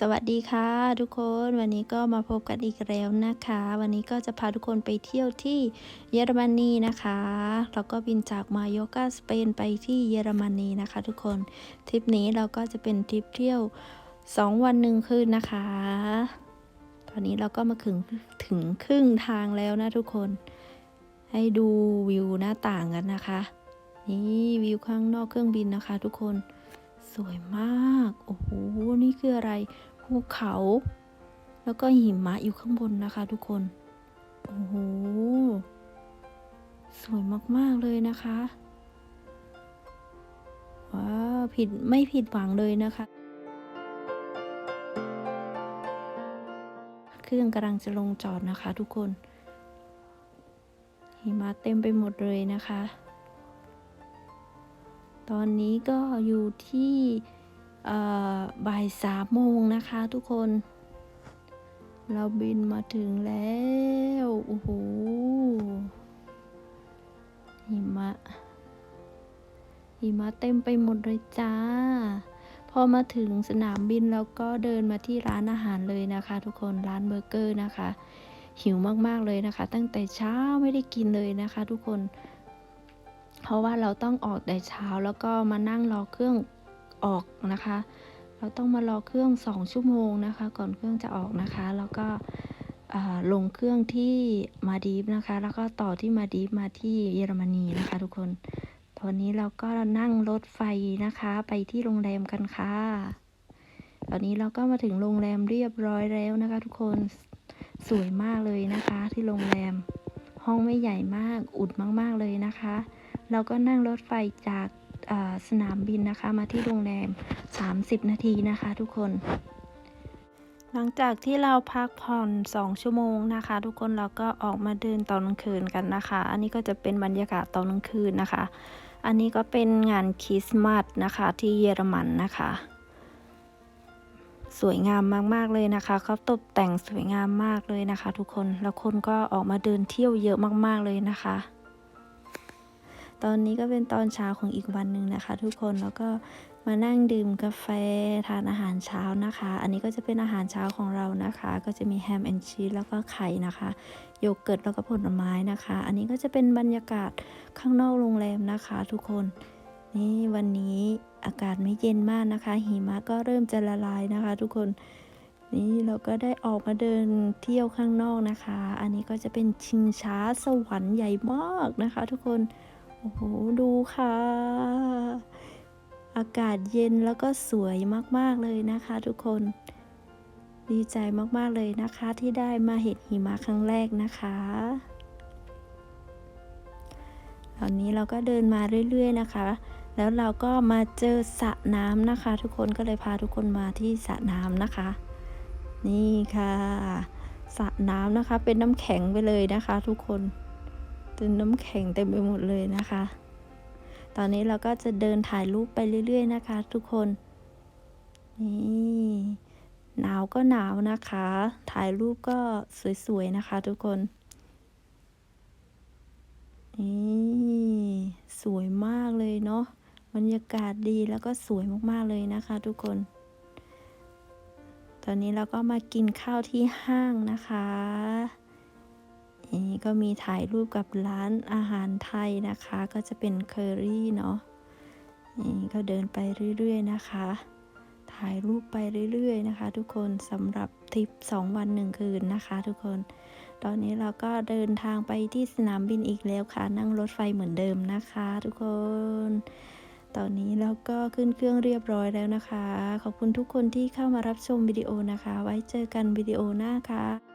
สวัสดีค่ะทุกคนวันนี้ก็มาพบกันอีกแล้วนะคะ วันนี้ก็จะพาทุกคนไปเที่ยวที่เยอรมนีนะคะแล้วก็บินจากมาโยกาสเปนไปที่เยอรมนีนะคะ ทุกคนทริปนี้เราก็จะเป็นทริปเที่ยว 2 วันหนึ่งคืนนะคะ ตอนนี้เราก็มาถึงถึงครึ่งทางแล้วนะทุกคน ให้ดูวิวหน้าต่างกันนะคะ นี่วิวข้างนอกเครื่องบินนะคะ ทุกคนสวยมาก โอ้โห นี่คืออะไร ภูเขา แล้วก็หิมะอยู่ข้างบนนะคะทุกคน โอ้โห สวยมาก ๆ เลยนะคะ ว้าว ผิดไม่ผิดหวังเลยนะคะ เครื่องกำลังจะลงจอดนะคะทุกคน หิมะเต็มไปหมดเลยนะคะ ตอนนี้ก็อยู่ที่ บ่ายสามโมงนะคะทุกคน เราบินมาถึงแล้ว โอ้โหหิมะหิมะเต็มไปหมดเลยจ้า พอมาถึงสนามบินเราก็เดินมาที่ร้านอาหารเลยนะคะ ทุกคนร้านเบอร์เกอร์นะคะ หิวมากๆเลยนะคะ ตั้งแต่เช้าไม่ได้กินเลยนะคะ ทุกคน เพราะว่าเราต้องออกแต่เช้าแล้วก็มานั่งรอเครื่อง ออกนะคะ เราต้องมารอเครื่องสองชั่วโมงนะคะ ก่อนเครื่องจะออกนะคะ แล้วก็ลงเครื่องที่มาดีฟนะคะ แล้วก็ต่อที่มาดีฟมาที่เยอรมนีนะคะ ทุกคน ตอนนี้เราก็นั่งรถไฟนะคะ ไปที่โรงแรมกันค่ะ ตอนนี้เราก็มาถึงโรงแรมเรียบร้อยแล้วนะคะ ทุกคนสวยมากเลยนะคะ ที่โรงแรม ห้องไม่ใหญ่มากอุดมากๆเลยนะคะ เราก็นั่งรถไฟจาก สนามบินนะคะ มาที่โรงแรม 30 นาทีนะคะทุกคน หลังจากที่เราพักผ่อน 2 ชั่วโมงนะคะ ทุกคนเราก็ออกมาเดินตอนกลางคืนกันนะคะ อันนี้ก็จะเป็นบรรยากาศตอนกลางคืนนะคะ อันนี้ก็เป็นงานคริสต์มาสนะคะที่เยอรมันนะคะ สวยงามมากๆเลยนะคะเขาตกแต่งสวยงามมากเลยนะคะ ทุกคนแล้วคนก็ออกมาเดินเที่ยวเยอะมากๆเลยนะคะ ตอนนี้ก็เป็นตอนเช้าของอีกวันหนึ่งนะคะ ทุกคนแล้วก็มานั่งดื่มกาแฟทานอาหารเช้านะคะ อันนี้ก็จะเป็นอาหารเช้าของเรานะคะ ก็จะมีแฮมแอนชีสแล้วก็ไข่นะคะ โยเกิร์ตแล้วก็ผลไม้นะคะ อันนี้ก็จะเป็นบรรยากาศข้างนอกโรงแรมนะคะ ทุกคนนี่วันนี้อากาศไม่เย็นมากนะคะ หิมะก็เริ่มจะละลายนะคะ ทุกคนนี่เราก็ได้ออกมาเดินเที่ยวข้างนอกนะคะ อันนี้ก็จะเป็นชิงช้าสวรรค์ใหญ่มากนะคะ ทุกคน โอ้โห ดูค่ะ อากาศเย็นแล้วก็สวยมาก ๆ เลยนะคะทุกคน ดีใจมาก ๆ เลยนะคะที่ได้มาเห็นหิมะครั้งแรกนะคะตอนนี้เราก็เดินมาเรื่อย ๆ นะคะ แล้วเราก็มาเจอสระน้ำนะคะ ทุกคนก็เลยพาทุกคนมาที่สระน้ำนะคะ นี่ค่ะสระน้ำนะคะเป็นน้ำแข็งไปเลยนะคะ ทุกคน เป็นน้ำแข็งเต็มไปหมดเลยนะคะ ตอนนี้เราก็จะเดินถ่ายรูปไปเรื่อย ๆ นะคะ ทุกคน นี่หนาวก็หนาวนะคะ ถ่ายรูปก็สวยๆนะคะ ทุกคน นี่สวยมากเลยเนาะ บรรยากาศดีแล้วก็สวยมากๆเลยนะคะ ทุกคน ตอนนี้เราก็มากินข้าวที่ห้างนะคะ นี่ก็มีถ่ายรูปกับร้านอาหารไทยนะคะ ก็จะเป็นเคอรี่เนาะนี่ก็เดินไปเรื่อยๆนะคะ ถ่ายรูปไปเรื่อยๆนะคะ ทุกคนสำหรับทริป 2 วัน 1 คืนนะคะ ทุกคน ตอนนี้เราก็เดินทางไปที่สนามบินอีกแล้วค่ะ นั่งรถไฟเหมือนเดิมนะคะ ทุกคน ตอนนี้เราก็ขึ้นเครื่องเรียบร้อยแล้วนะคะ ขอบคุณทุกคนที่เข้ามารับชมวิดีโอนะคะ ไว้เจอกันวิดีโอหน้าค่ะ